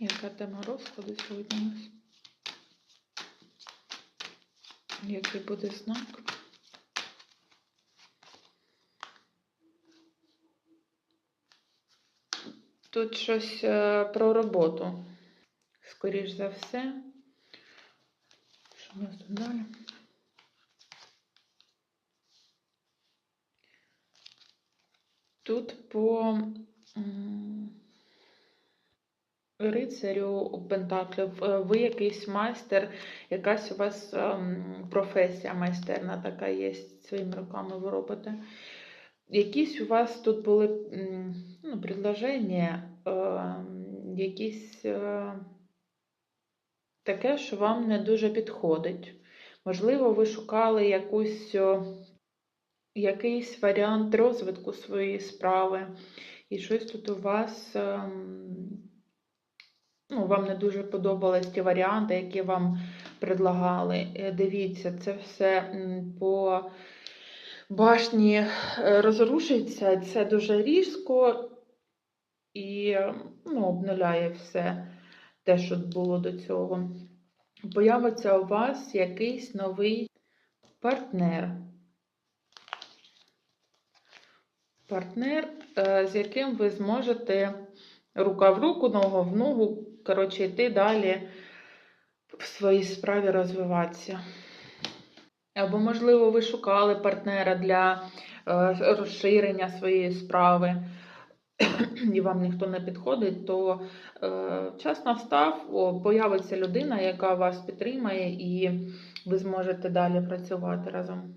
Яка тема розкладу сьогодні у нас? Який буде знак? Тут щось е, про роботу. Скоріш за все. Що у нас тут далі? Тут по рицарю Пентаклів е, ви якийсь майстер, якась у вас ем, професія майстерна така є, своїми руками ви робите. Якісь у вас тут були ну, предложення, ем, якісь е, таке, що вам не дуже підходить. Можливо, ви шукали якусь, якийсь варіант розвитку своєї справи, і щось тут у вас, ем, ну, вам не дуже подобались ті варіанти, які вам предлагали. Е, Дивіться, це все по башні е, розрушиться, це дуже різко і ну, обнуляє все те, що було до цього. Появиться у вас якийсь новий партнер. Партнер, е, з яким ви зможете рука в руку, нога в ногу, коротше, йти далі в своїй справі розвиватися. Або, можливо, ви шукали партнера для е, розширення своєї справи, і вам ніхто не підходить, то е, час настав, появиться людина, яка вас підтримає, і ви зможете далі працювати разом.